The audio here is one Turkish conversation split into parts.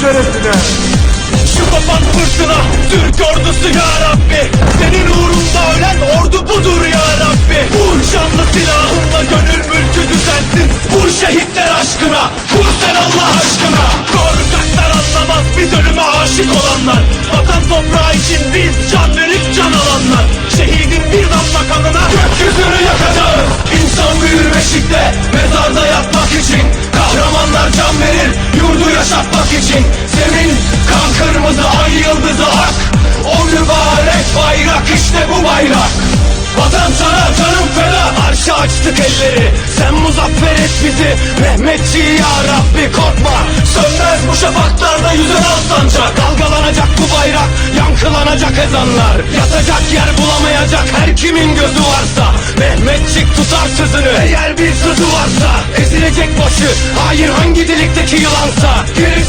şerefine. Şu kapan fırtına Türk ordusu ya Rabbi. Senin uğrunda ölen ordu budur ya Rabbi. Vur canlı silahınla gönül mülkü düzelsin Vur şehitler aşkına Vur sen Allah aşkına. Korkaklar anlamaz biz ölüme aşık olanlar. Vatan toprağı için biz can verip can alanlar. Şehidin bir damla kanına Gökyüzünü yakacağız. İnsan büyür beşikte Mezarda sana canım feda. Arşa açtık elleri. Sen muzaffer et bizi. Mehmetçi ya Rabbi korkma. Sönmez bu şafaklarda yüzen al sancak Dalgalanacak bu bayrak Yankılanacak ezanlar. Yatacak yer bulamayacak her kimin gözü varsa. Mehmetçik tutar sözünü Eğer bir sözü varsa. Ezilecek başı Hayır hangi delikteki yılansa. Gerisi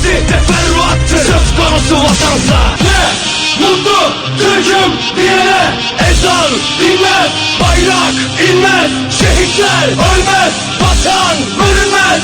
Türk'üm diyene Ezan dinmez Bayrak inmez Şehitler ölmez Vatan bölünmez